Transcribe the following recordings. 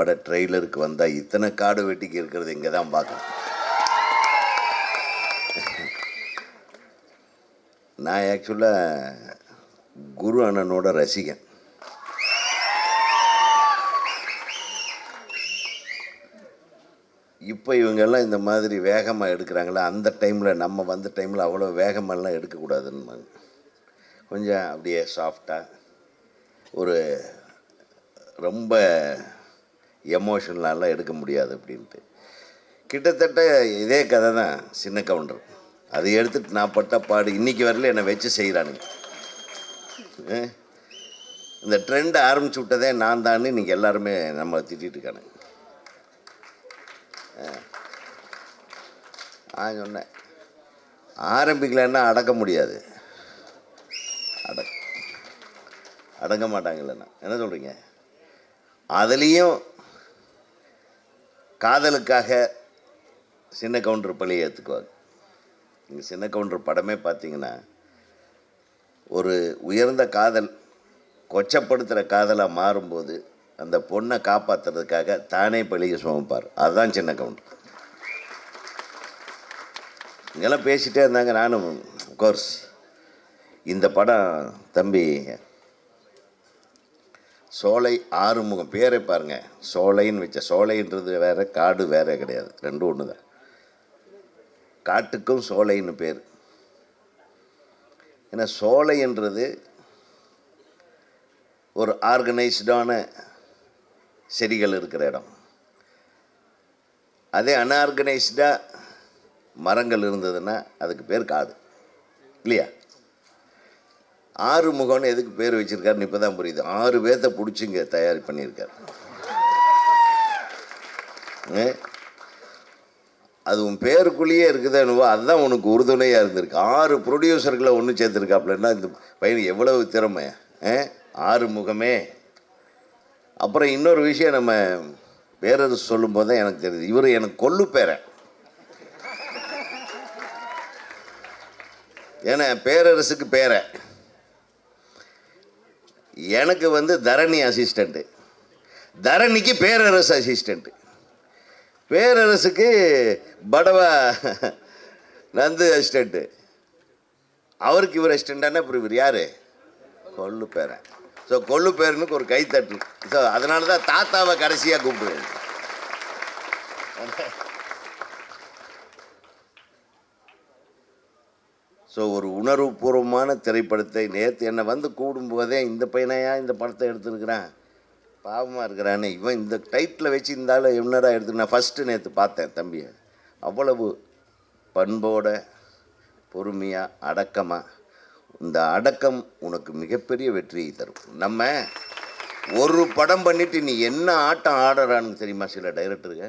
பட ட்ரெய்லருக்கு வந்தால் இத்தனை காடு வெட்டிக்கு இருக்கிறது இங்கே தான் பார்க்கணும். நான் ஆக்சுவலாக குரு அண்ணனோட ரசிகன். இப்போ இவங்கெல்லாம் இந்த மாதிரி வேகமாக எடுக்கிறாங்களே? அந்த டைமில் நம்ம வந்த டைமில் அவ்வளோ வேகமெல்லாம் எடுக்கக்கூடாதுன்னு கொஞ்சம் அப்படியே சாஃப்டாக ஒரு ரொம்ப எமோஷனலாலாம் எடுக்க முடியாது அப்படின்ட்டு. கிட்டத்தட்ட இதே கதை தான் சின்ன கவுண்டர் அதை எடுத்துட்டு நான் பட்ட பாடு இன்றைக்கி வரல என்னை வச்சு செய்கிறானுங்க இந்த ட்ரெண்ட் ஆரம்பிச்சு விட்டதே நான் தான்னு இன்றைக்கி எல்லாருமே நம்மளை திட்டிகிட்டு இருக்கானுங்க. நான் சொன்னேன் ஆரம்பிக்கலன்னா அடக்க முடியாது. அடக் அடங்க மாட்டாங்கல்லண்ணா என்ன சொல்கிறீங்க அதுலேயும் காதலுக்காக சின்ன கவுண்டர் பழியை ஏற்றுக்குவாங்க இங்கே சின்ன கவுண்டர் படமே பார்த்தீங்கன்னா ஒரு உயர்ந்த காதல் கொச்சப்படுத்துகிற காதலாக மாறும்போது அந்த பொண்ணை காப்பாற்றுறதுக்காக தானே பழியை சுமப்பார். அதுதான் சின்ன கவுண்டர் இங்கெல்லாம் பேசிகிட்டே இருந்தாங்க நானும் கோர்ஸ் இந்த படம் தம்பி சோலை ஆறுமுகம் பேரை பாருங்க. சோலைன்னு வச்ச சோலைன்றது வேற காடு வேற கிடையாது. ரெண்டும் ஒன்று தான் காட்டுக்கும் சோலைன்னு பேர். ஏன்னா சோலைன்றது ஒரு ஆர்கனைஸ்டான செடிகள் இருக்கிற இடம். அதே அன்ஆர்கனைஸ்டாக மரங்கள் இருந்ததுன்னா அதுக்கு பேர் காடு. இல்லையா? ஆறு முகம்னு எதுக்கு பேர் வச்சிருக்காருன்னு இப்போ தான் புரியுது. ஆறு பேர்த்த பிடிச்சிங்க தயார் பண்ணியிருக்காரு. அது உன் பேருக்குள்ளேயே இருக்குதானுவோ அதுதான் உனக்கு உறுதுணையாக இருந்திருக்கு. ஆறு ப்ரொடியூசர்களை ஒன்று சேர்த்துருக்காப்லன்னா இந்த பையன் எவ்வளவு திறமை? ஆறு முகமே அப்புறம் இன்னொரு விஷயம் நம்ம பேரரசு சொல்லும்போது தான் எனக்கு தெரியுது. இவர் எனக்கு கொல்லு பேரன். ஏன்னா பேரரசுக்கு பேரை எனக்கு வந்து தரணி அசிஸ்டண்ட்டு தரணிக்கு பேரரசு அசிஸ்டண்ட்டு பேரரசுக்கு படவா நந்து அசிஸ்டண்ட்டு அவருக்கு இவர் அசிஸ்டண்டானா அப்புறம் இவர் யார்? கொள்ளு பேரன் ஸோ கொள்ளு பேரனுக்கு ஒரு கைத்தட்டு ஸோ அதனால தான் தாத்தாவை கடைசியாக கூப்பிடுவேன். ஸோ ஒரு உணர்வுபூர்வமான திரைப்படத்தை நேற்று என்னை வந்து கூடும்போதே இந்த பையனையா இந்த படத்தை எடுத்துருக்கிறான்? பாவமாக இருக்கிறானே. இவன் இந்த டைட்டில் வச்சு இந்த ஆள் என்னடா எடுத்து நான் ஃபஸ்ட்டு நேற்று பார்த்தேன் தம்பியை. அவ்வளவு பண்போட பொறுமையாக அடக்கமாக இந்த அடக்கம் உனக்கு மிகப்பெரிய வெற்றியை தரும். நம்ம ஒரு படம் பண்ணிட்டு நீ என்ன ஆட்டம் ஆடுறான்னு தெரியுமா சில டைரக்டருங்க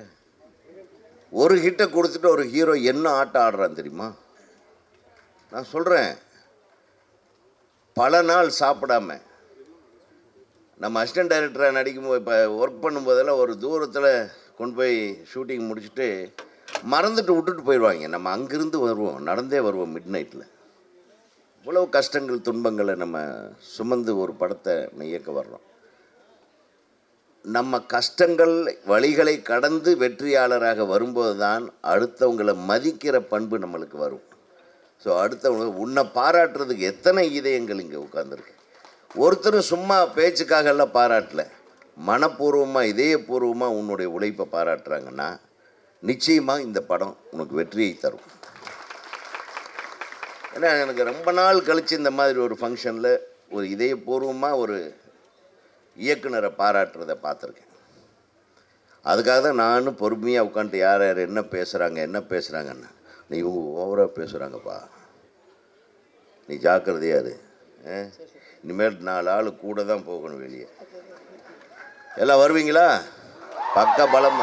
ஒரு ஹிட்டை கொடுத்துட்டு ஒரு ஹீரோ என்ன ஆட்டம் ஆடுறான்னு தெரியுமா? நான் சொல்கிறேன் பல நாள் சாப்பிடாம நம்ம அசிஸ்டன்ட் டைரக்டராக நடிக்கும்போது இப்போ ஒர்க் பண்ணும்போதெல்லாம் ஒரு தூரத்தில் கொண்டு போய் ஷூட்டிங் முடிச்சுட்டு மறந்துட்டு விட்டுட்டு போயிடுவாங்க. நம்ம அங்கேருந்து வருவோம். நடந்தே வருவோம் மிட் நைட்டில் இவ்வளவு கஷ்டங்கள் துன்பங்களை நம்ம சுமந்து ஒரு படத்தை நம்ம இயக்க வர்றோம். நம்ம கஷ்டங்கள் வழிகளை கடந்து வெற்றியாளராக வரும்போது தான் அடுத்தவங்களை மதிக்கிற பண்பு நம்மளுக்கு வரும். ஸோ அடுத்தவங்க உன்னை பாராட்டுறதுக்கு எத்தனை இதயங்கள் இங்கே உட்காந்துருக்கு ஒருத்தரும் சும்மா பேச்சுக்காக எல்லாம் பாராட்டல. மனப்பூர்வமாக இதயபூர்வமாக உன்னுடைய உழைப்பை பாராட்டுறாங்கன்னா நிச்சயமாக இந்த படம் உனக்கு வெற்றியை தரும். ஏன்னா எனக்கு ரொம்ப நாள் கழித்து இந்த மாதிரி ஒரு ஃபங்க்ஷனில் ஒரு இதயபூர்வமாக ஒரு இயக்குனரை பாராட்டுறதை பார்த்துருக்கேன். அதுக்காக தான் நானும் பொறுமையாக உட்காந்துட்டு யார் யார் என்ன பேசுகிறாங்க என்ன பேசுகிறாங்கன்னு நீ ஓவராக பேசுகிறாங்கப்பா நீ ஜாக்கிரதையா இரு. ஆ? இனிமேல் நாலு ஆள் கூட தான் போகணும் வெளியே. எல்லாம் வருவீங்களா? பக்க பலம்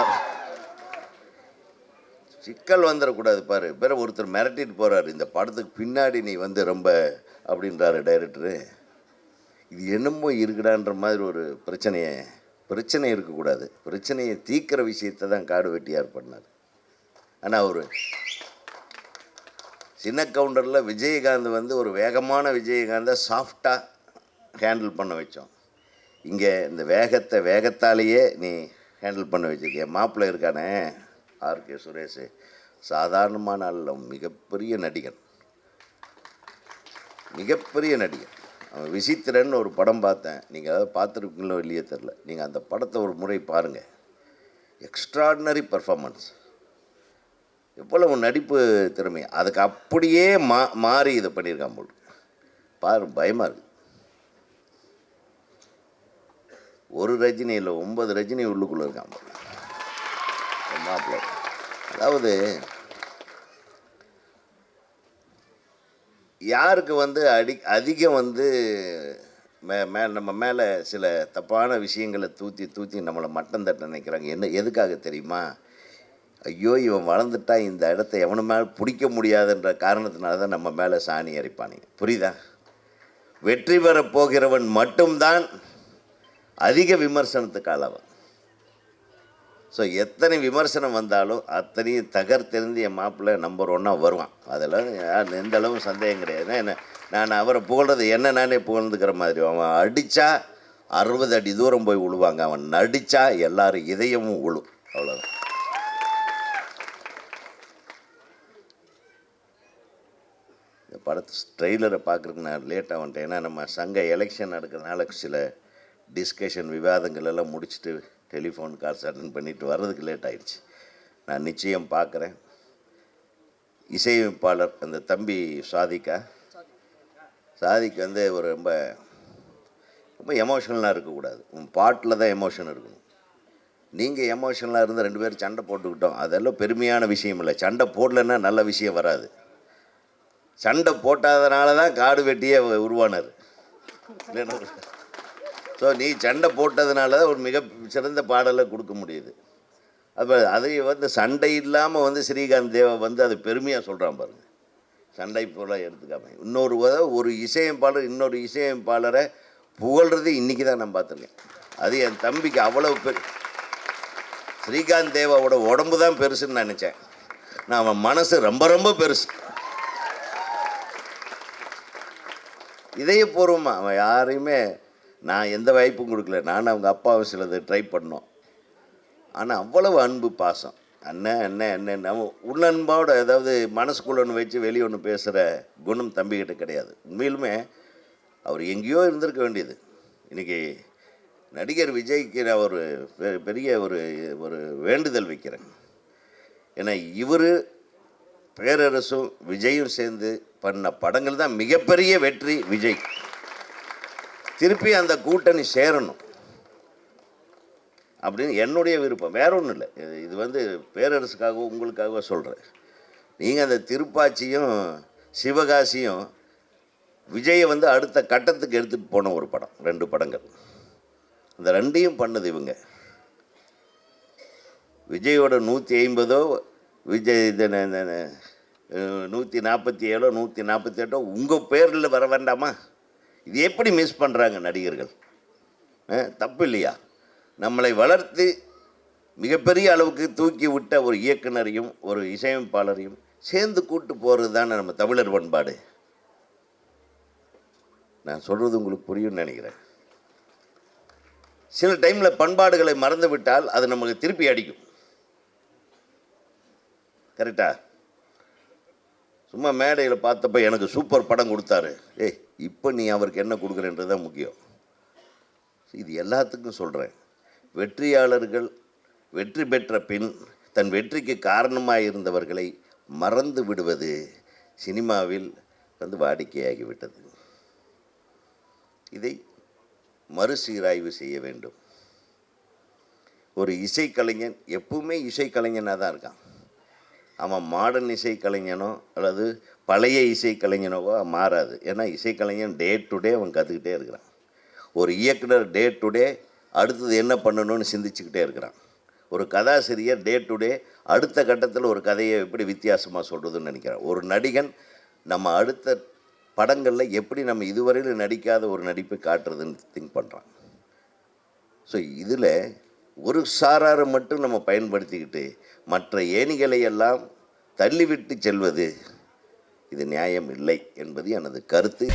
சிக்கல் வந்துடக்கூடாது பாரு. பேர ஒருத்தர் மிரட்டிட்டு போகிறாரு இந்த படத்துக்கு பின்னாடி நீ வந்து ரொம்ப அப்படின்றாரு டைரக்டரு. இது என்னமோ இருக்குடான்ற மாதிரி ஒரு பிரச்சனையை பிரச்சனை இருக்கக்கூடாது. பிரச்சனையை தீர்க்கிற விஷயத்தை தான் காடு வெட்டியார் பண்ணார். ஆனால் அவர் சின்ன கவுண்டரில் விஜயகாந்த் வந்து ஒரு வேகமான விஜயகாந்தை சாஃப்டாக ஹேண்டில் பண்ண வச்சோம். இங்கே இந்த வேகத்தை வேகத்தாலேயே நீ ஹேண்டில் பண்ண வச்சுருக்கேன் மாப்பிள்ளை இருக்கானே? ஆர்கே சுரேஷ். சாதாரணமான அல்ல மிகப்பெரிய நடிகன். மிகப்பெரிய நடிகன். அவன் விசித்திரன் ஒரு படம் பார்த்தேன். நீங்கள் அதாவது பார்த்துருப்பீங்களோ இல்லையே தெரில நீங்கள் அந்த படத்தை ஒரு முறை பாருங்கள் எக்ஸ்ட்ராடினரி பர்ஃபார்மன்ஸ் எவ்வளவு நடிப்பு திறமை அதுக்கு அப்படியே மா மாறி இதை பண்ணியிருக்கான் போல். பாரு பயமாக இருக்கு. ஒரு ரஜினி இல்லை ஒன்பது ரஜினி உள்ளுக்குள்ளே இருக்கான் போல். அதாவது யாருக்கு வந்து அடி அதிகம் வந்து மே மே நம்ம மேலே சில தப்பான விஷயங்களை தூத்தி தூத்தி நம்மளை மட்டம் தட்ட நினைக்கிறாங்க. என்ன எதுக்காக தெரியுமா? ஐயோ இவன் வளர்ந்துட்டா இந்த இடத்த எவனு மேலே பிடிக்க முடியாதுன்ற காரணத்தினால தான் நம்ம மேலே சாணி அரைப்பானுங்க புரியுதா? வெற்றி பெறப் போகிறவன் மட்டும்தான் அதிக விமர்சனத்துக்கு ஆளாவான் ஸோ எத்தனை விமர்சனம் வந்தாலும் அத்தனையும் தகர்த்தெறிந்து என் மாப்பிள்ளை நம்பர் ஒன்னாக வருவான். அதெல்லாம் எந்த அளவும் சந்தேகம் கிடையாது. என்ன நான் அவரை புகழ்றது என்ன நானே புகழ்ந்துக்கிற மாதிரி. அவன் அடித்தா அறுபது அடி தூரம் போய் விழுவாங்க அவன் நடித்தா எல்லாரும் இதயமும் விழும் அவ்வளோதான் படத்து ட்ரெய்லரை பார்க்குறதுக்கு நான் லேட்டாக வந்துட்டேன். ஏன்னா நம்ம சங்க எலெக்ஷன் நடக்கிறதுனால சில டிஸ்கஷன் விவாதங்கள் எல்லாம் முடிச்சுட்டு டெலிஃபோன் கால்ஸ் அட்டன் பண்ணிட்டு வர்றதுக்கு லேட் ஆயிடுச்சு. நான் நிச்சயம் பார்க்குறேன். இசையமைப்பாளர் அந்த தம்பி சாதிக்கா சாதிக்கு வந்து ஒரு ரொம்ப ரொம்ப எமோஷனலாக இருக்கக்கூடாது. உன் பாட்டில் தான் எமோஷன் இருக்கணும். நீங்கள் எமோஷனலாக இருந்து ரெண்டு பேரும் சண்டை போட்டுக்கிட்டோம். அதெல்லாம் பெருமையான விஷயம் இல்லை. சண்டை போடலன்னா நல்ல விஷயம் வராது. சண்டை போட்டாதனால தான் காடு வெட்டியே உருவானார். இல்லைன்னா ஸோ நீ சண்டை போட்டதுனால தான் ஒரு மிக சிறந்த பாடலை கொடுக்க முடியுது. அப்போ அதை வந்து சண்டை இல்லாமல் வந்து ஸ்ரீகாந்த் தேவா வந்து அதை பெருமையாக சொல்கிறான் பாருங்க. சண்டை போல எடுத்துக்காம. இன்னொரு ஒரு இசையமைப்பாளர் இன்னொரு இசையமைப்பாளரை புகழ்றது இன்றைக்கி தான் நான் பார்த்துருக்கேன். அது என் தம்பிக்கு அவ்வளவு பெரு ஸ்ரீகாந்த் தேவாவோட உடம்பு தான் பெருசுன்னு நினச்சேன். நான் அவன் மனசு ரொம்ப ரொம்ப பெருசு. இதயபூர்வமாக அவன் யாரையுமே நான் எந்த வாய்ப்பும் கொடுக்கல. நான் அவங்க அப்பாவும் சிலது ட்ரை பண்ணோம். ஆனால் அவ்வளவு அன்பு பாசம். அண்ணன் அண்ணன் அண்ணன் நம்ம உள்ளன்போட ஏதாவது மனசுக்குள்ள ஒன்று வச்சு வெளியே ஒன்று பேசுகிற குணம் தம்பிக்கிட்ட கிடையாது. உண்மையிலுமே அவர் எங்கேயோ இருந்திருக்க வேண்டியது. இன்றைக்கி நடிகர் விஜய்க்கு நான் ஒரு பெ- பெரிய ஒரு ஒரு வேண்டுதல் வைக்கிறேன். ஏன்னா இவர் பேரரசும் விஜயும் சேர்ந்து பண்ண படங்கள் தான் மிகப்பெரிய வெற்றி விஜய். திருப்பி அந்த கூட்டணி சேரணும். அப்படின்னு என்னுடைய விருப்பம். வேற ஒன்றும் இல்லை. இது- வந்து பேரரசுக்காகவோ உங்களுக்காகவோ சொல்கிறேன் நீங்கள் அந்த திருப்பாச்சியும் சிவகாசியும் விஜயை வந்து அடுத்த கட்டத்துக்கு எடுத்துகிட்டு போன ஒரு படம். ரெண்டு படங்கள். அந்த ரெண்டையும் பண்ணுது இவங்க. விஜயோட நூற்றி ஐம்பதோ விஜய் இது நூற்றி நாற்பத்தி ஏழோ நூற்றி நாற்பத்தி எட்டோ உங்கள் பேரில் வர வேண்டாமா? இது எப்படி மிஸ் பண்ணுறாங்க நடிகர்கள்? தப்பு இல்லையா? நம்மளை வளர்த்து மிகப்பெரிய அளவுக்கு தூக்கி விட்ட ஒரு இயக்குனரையும் ஒரு இசையமைப்பாளரையும் சேர்ந்து கூட்டு போகிறது தானே நம்ம தமிழர் பண்பாடு. நான் சொல்கிறது உங்களுக்கு புரியும்னு நினைக்கிறேன். சில டைமில் பண்பாடுகளை மறந்து விட்டால் அது நமக்கு திருப்பி அடிக்கும். கரெக்டா? சும்மா மேடையில் பார்த்தப்ப எனக்கு சூப்பர் படம் கொடுத்தாரு. ஏய் இப்போ நீ அவருக்கு என்ன கொடுக்குறன்றது தான் முக்கியம். இது எல்லாத்துக்கும் சொல்கிறேன் வெற்றியாளர்கள் வெற்றி பெற்ற பின் தன் வெற்றிக்கு காரணமாக இருந்தவர்களை மறந்து விடுவது சினிமாவில் வந்து வாடிக்கையாகிவிட்டது. இதை மறுசீராய்வு செய்ய வேண்டும். ஒரு இசைக்கலைஞன் எப்பவுமே இசைக்கலைஞனாக தான் இருக்கான். அவன் மாடர்ன் இசைக்கலைஞனோ அல்லது பழைய இசைக்கலைஞனோவோ மாறாது. ஏன்னா இசைக்கலைஞன் டே டு டே அவன் கற்றுக்கிட்டே இருக்கிறான். ஒரு இயக்குனர் டே டு டே அடுத்தது என்ன பண்ணணும்னு சிந்திச்சுக்கிட்டே இருக்கிறான். ஒரு கதாசிரியர் டே டு டே அடுத்த கட்டத்தில் ஒரு கதையை எப்படி வித்தியாசமாக சொல்கிறதுன்னு நினைக்கிறான். ஒரு நடிகன் நம்ம அடுத்த படங்களில் எப்படி நம்ம இதுவரையில் நடிக்காத ஒரு நடிப்பை காட்டுறதுன்னு திங்க் பண்ணுறான் ஸோ இதில் ஒரு சாராரை மட்டும் நம்ம பயன்படுத்திக்கிட்டு மற்ற ஏணிகளை எல்லாம் தள்ளிவிட்டு செல்வது இது நியாயம் இல்லை என்பது எனது கருத்து.